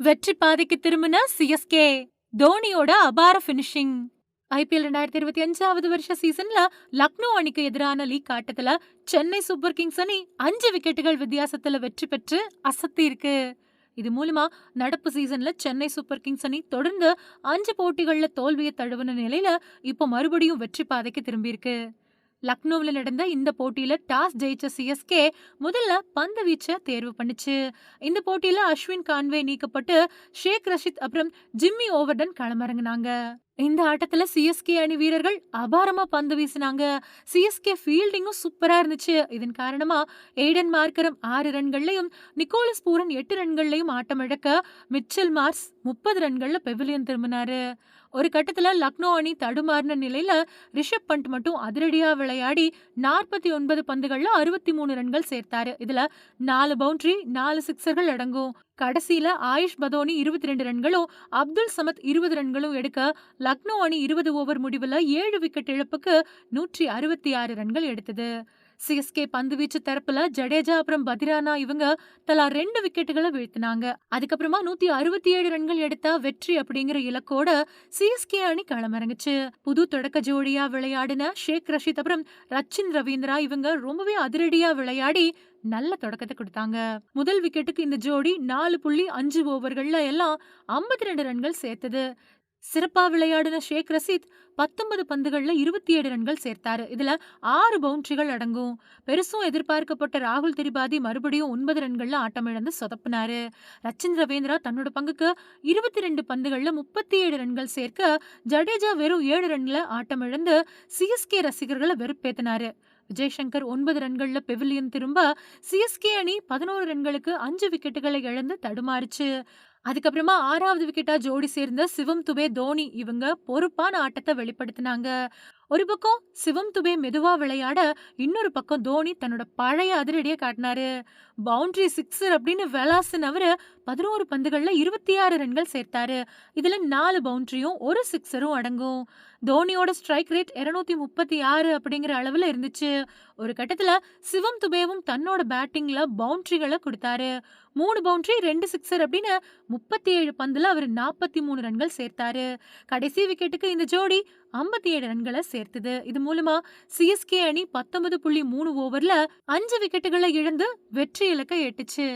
வெற்றி பாதைக்கு திரும்பின சிஎஸ்கே தோனியோட அபார பினிஷிங் ஐபிஎல் ரெண்டாயிரத்தி இருபத்தி அஞ்சாவது வருஷ சீசன்ல லக்னோ அணிக்கு எதிரான லீக் ஆட்டத்துல சென்னை சூப்பர் கிங்ஸ் அணி அஞ்சு விக்கெட்டுகள் வித்தியாசத்துல வெற்றி பெற்று அசத்தி இருக்கு. இது மூலமா நடப்பு சீசன்ல சென்னை சூப்பர் கிங்ஸ் அணி தொடர்ந்து அஞ்சு போட்டிகள்ல தோல்வியை தழுவின நிலையில இப்போ மறுபடியும் வெற்றி பாதைக்கு திரும்பியிருக்கு லக்னோவில் நடந்த இந்த போட்டியில டாஸ் ஜெயிச்ச சிஎஸ்கே முதல்ல பந்து வீச்ச தேர்வு பண்ணுச்சு. இந்த போட்டியில அஸ்வின் கான்வே நீக்கப்பட்டு ஷேக் ரஷித் அப்புறம் ஜிம்மி ஓவர்டன் களமிறங்கினாங்க. இந்த ஆட்டத்துல சிஎஸ்கே அணி வீரர்கள் அபாரமா பந்து வீசினாங்க. சிஎஸ்கே ஃபீல்டிங்கும் சூப்பரா இருந்துச்சு. இதன் காரணமா எய்டன் மார்க்கரம் ஆறு ரன்கள்லயும் நிக்கோலஸ் பூரன் எட்டு ரன்கள்லையும் ஆட்டம் இழக்க மிச்சல் மார்ஸ் முப்பது ரன்கள்ல பெவிலியன் திரும்பினாரு. ஒரு கட்டத்துல லக்னோ அணி தடுமாறின நிலையில ரிஷப் பண்ட் மட்டும் அதிரடியா விளையாடி நாற்பத்தி ஒன்பது பந்துகள்ல அறுபத்தி மூணு ரன்கள் சேர்த்தாரு. இதுல நாலு பவுண்டரி நாலு சிக்ஸர்கள் அடங்கும். கடைசியில ஆயுஷ் பதோனி இருபத்தி ரெண்டு ரன்களும் அப்துல் சமத் இருபது ரன்களும் எடுக்க லக்னோ அணி இருபது ஓவர் முடிவுல ஏழு விக்கெட் இழப்புக்கு நூற்றி அறுபத்தி ஆறு ரன்கள் எடுத்தது. சிஎஸ்கே பந்து வீச்சு தரப்புல ஜடேஜா அப்புறம் பதிரானா இவங்க தலா ரெண்டு விக்கெட்டுகளை வீழ்த்தினாங்க. அதுக்கப்புறமா நூத்தி அறுபத்தி ஏழு ரன்கள் எடுத்தா வெற்றி அப்படிங்கிற இலக்கோட சிஎஸ்கே அணி களமிறங்குச்சு. புது தொடக்க ஜோடியா விளையாடின ஷேக் ரஷித் அப்புறம் ரச்சின் ரவீந்திரா இவங்க ரொம்பவே அதிரடியா விளையாடி நல்ல தொடக்கத்தை கொடுத்தாங்க. முதல் விக்கெட்டுக்கு இந்த ஜோடி நாலு புள்ளி அஞ்சு ஓவர்கள்ல எல்லாம் ஐம்பத்தி ரெண்டு ரன்கள் சேர்த்தது. சிறப்பா விளையாடின ஷேக் ரசீத் பத்தொன்பது பந்துகள்ல இருபத்தி ஏழு ரன்கள் சேர்த்தாரு. இதுல ஆறு பவுண்டரிகள் அடங்கும். பெருசும் எதிர்பார்க்கப்பட்ட ராகுல் திரிபாதி மறுபடியும் ஒன்பது ரன்கள்ல ஆட்டமிழந்து சொதப்பினாரு. ரச்சின் ரவீந்திரா தன்னோட பங்குக்கு இருபத்தி ரெண்டு பந்துகள்ல முப்பத்தி ஏழு ரன்கள் சேர்க்க ஜடேஜா வெறும் ஏழு ரன்ல ஆட்டமிழந்து சிஎஸ்கே ரசிகர்களை வெறுப்பேத்தினாரு. விஜய்சங்கர் ஒன்பது ரன்கள்ல பெவிலியன் திரும்ப சிஎஸ்கே அணி பதினோரு ரன்களுக்கு அஞ்சு விக்கெட்டுகளை இழந்து தடுமாறுச்சு. அதுக்கப்புறமா ஆறாவது விக்கெட்டா ஜோடி சேர்ந்த சிவம் துபே தோனி இவங்க பொறுப்பான ஆட்டத்தை வெளிப்படுத்தினாங்க. ஒரு பக்கம் சிவம் துபே மெதுவா விளையாட இன்னொரு பக்கம் தோனி தன்னோட பழைய அதிரடியை காட்டினாரு. பவுண்டரி சிக்ஸர் அப்படின்னு வெலாசன் அவரு பதினோரு பந்துகள்ல இருபத்தி ஆறு ரன்கள் சேர்த்தாரு. இதுல நாலு பவுண்டரியும் ஒரு சிக்ஸரும் அடங்கும். தோனியோட ஸ்ட்ரைக் ரேட் இருநூத்தி முப்பத்தி ஆறு அப்படிங்கிற அளவுல இருந்துச்சு. ஒரு கட்டத்துல சிவம் துபேவும் தன்னோட பேட்டிங்ல பவுண்டரிகளை கொடுத்தாரு. மூணு பவுண்டரி ரெண்டு சிக்ஸர் அப்படின்னு முப்பத்தி ஏழு பந்துல அவர் நாற்பத்தி மூணு ரன்கள் சேர்த்தாரு. கடைசி விக்கெட்டுக்கு இந்த ஜோடி ஐம்பத்தி ஏழு ரன்களை சேர்த்தது. இது மூலமா சிஎஸ்கே அணி பத்தொன்பது புள்ளி மூணு ஓவர்ல அஞ்சு விக்கெட்டுகளை இழந்து வெற்றி இலக்கை எட்டுச்சு.